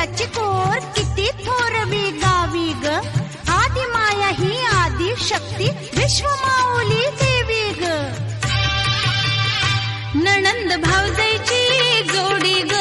विठुराची core किती थोर मी गावी ग. आदि माया ही आदि शक्ती विश्व विश्वमाऊली देवी ग. नणंद भावजाईची जोडी ग.